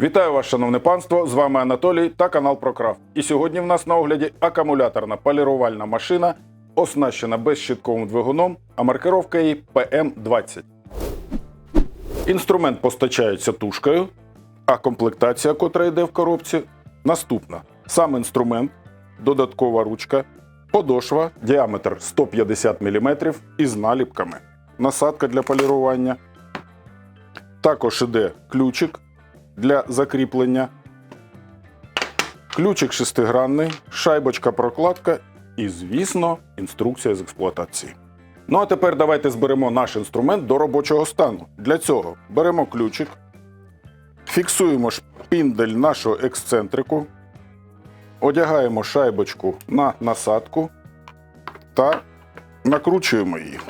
Вітаю вас, шановне панство! З вами Анатолій та канал ProCraft. І сьогодні в нас на огляді акумуляторна полірувальна машина, оснащена безщитковим двигуном, а маркировка її PM20. Інструмент постачається тушкою, а комплектація, котра йде в коробці, наступна: сам інструмент, додаткова ручка, подошва, діаметр 150 мм із наліпками, насадка для полірування. Також іде ключик для закріплення, ключик шестигранний, шайбочка прокладка і, звісно, інструкція з експлуатації. Ну а тепер давайте зберемо наш інструмент до робочого стану. Для цього беремо ключик, фіксуємо шпіндель нашого ексцентрику, одягаємо шайбочку на насадку та накручуємо її.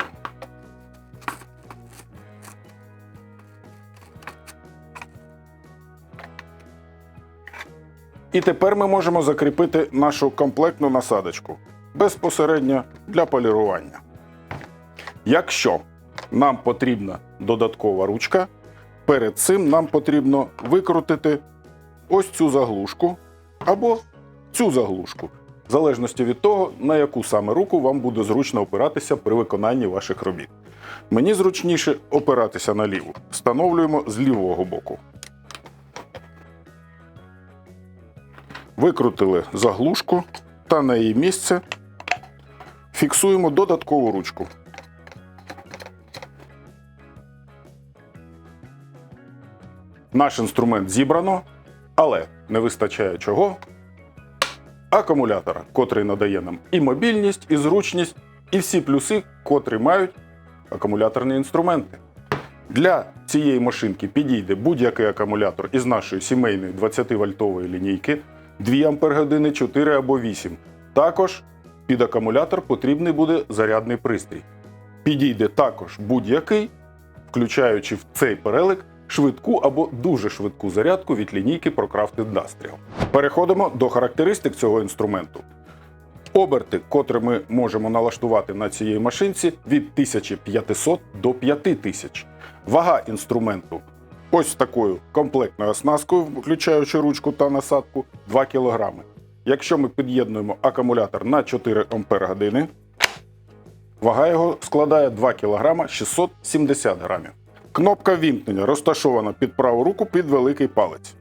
І тепер ми можемо закріпити нашу комплектну насадочку безпосередньо для полірування. Якщо нам потрібна додаткова ручка, перед цим нам потрібно викрутити ось цю заглушку або цю заглушку, в залежності від того, на яку саме руку вам буде зручно опиратися при виконанні ваших робіт. Мені зручніше опиратися на ліву. Встановлюємо з лівого боку. Викрутили заглушку та на її місце фіксуємо додаткову ручку. Наш інструмент зібрано, але не вистачає чого? Акумулятора, котрий надає нам і мобільність, і зручність, і всі плюси, котрі мають акумуляторні інструменти. Для цієї машинки підійде будь-який акумулятор із нашої сімейної 20-вольтової лінійки 2 Ампер-години, 4 або 8. Також під акумулятор потрібний буде зарядний пристрій. Підійде також будь-який, включаючи в цей перелик швидку або дуже швидку зарядку від лінійки ProCraft Industrial. Переходимо до характеристик цього інструменту. Оберти, котрі ми можемо налаштувати на цій машинці, від 1500 до 5000. Вага інструменту ось такою комплектною оснасткою, включаючи ручку та насадку, 2 кг. Якщо ми під'єднуємо акумулятор на 4 Ампер години, вага його складає 2 кг 670 грамів. Кнопка вімкнення розташована під праву руку під великий палець.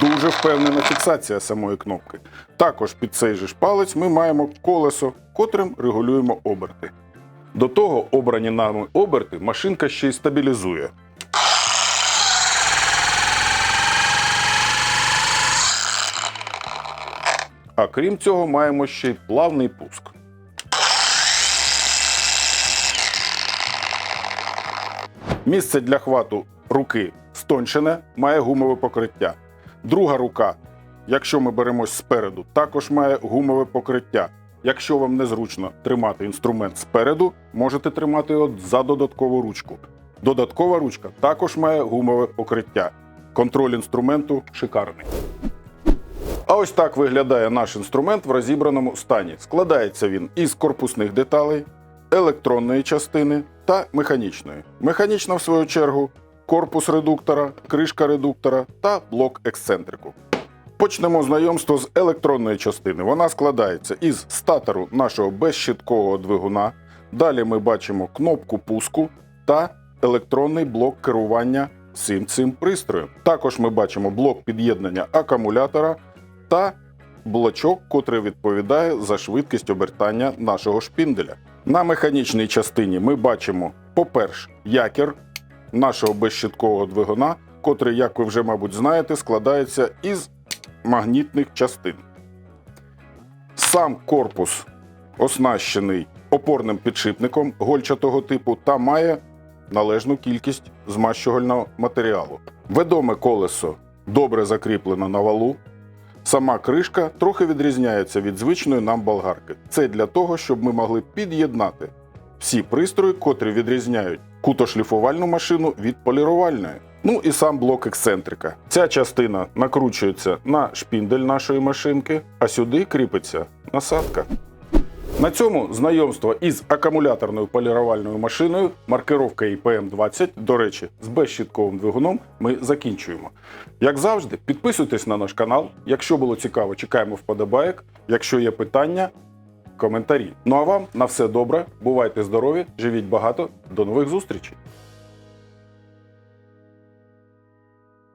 Дуже впевнена фіксація самої кнопки. Також під цей же ж палець ми маємо колесо, котрим регулюємо оберти. До того обрані нами оберти машинка ще й стабілізує. А крім цього, маємо ще й плавний пуск. Місце для хвату руки стончене, має гумове покриття. Друга рука, якщо ми беремось спереду, також має гумове покриття. Якщо вам незручно тримати інструмент спереду, можете тримати його за додаткову ручку. Додаткова ручка також має гумове покриття. Контроль інструменту шикарний. А ось так виглядає наш інструмент в розібраному стані. Складається він із корпусних деталей, електронної частини та механічної. Механічна, в свою чергу, корпус редуктора, кришка редуктора та блок ексцентрику. Почнемо знайомство з електронної частини. Вона складається із статору нашого безщиткового двигуна. Далі ми бачимо кнопку пуску та електронний блок керування всім цим пристроєм. Також ми бачимо блок під'єднання акумулятора та блочок, котрий відповідає за швидкість обертання нашого шпінделя. На механічній частині ми бачимо, по-перше, якір нашого безщиткового двигуна, котрий, як ви вже, мабуть, знаєте, складається із магнітних частин. Сам корпус оснащений опорним підшипником гольчатого типу та має належну кількість змащувального матеріалу. Ведоме колесо добре закріплено на валу. Сама кришка трохи відрізняється від звичної нам болгарки. Це для того, щоб ми могли під'єднати всі пристрої, котрі відрізняють кутошліфувальну машину від полірувальної. Ну і сам блок ексцентрика. Ця частина накручується на шпіндель нашої машинки, а сюди кріпиться насадка. На цьому знайомство із акумуляторною полірувальною машиною маркировка IPM20, до речі, з безщітковим двигуном ми закінчуємо. Як завжди, підписуйтесь на наш канал. Якщо було цікаво, чекаємо вподобаєк. Якщо є питання, коментарі. Ну а вам на все добре, бувайте здорові, живіть багато, до нових зустрічей!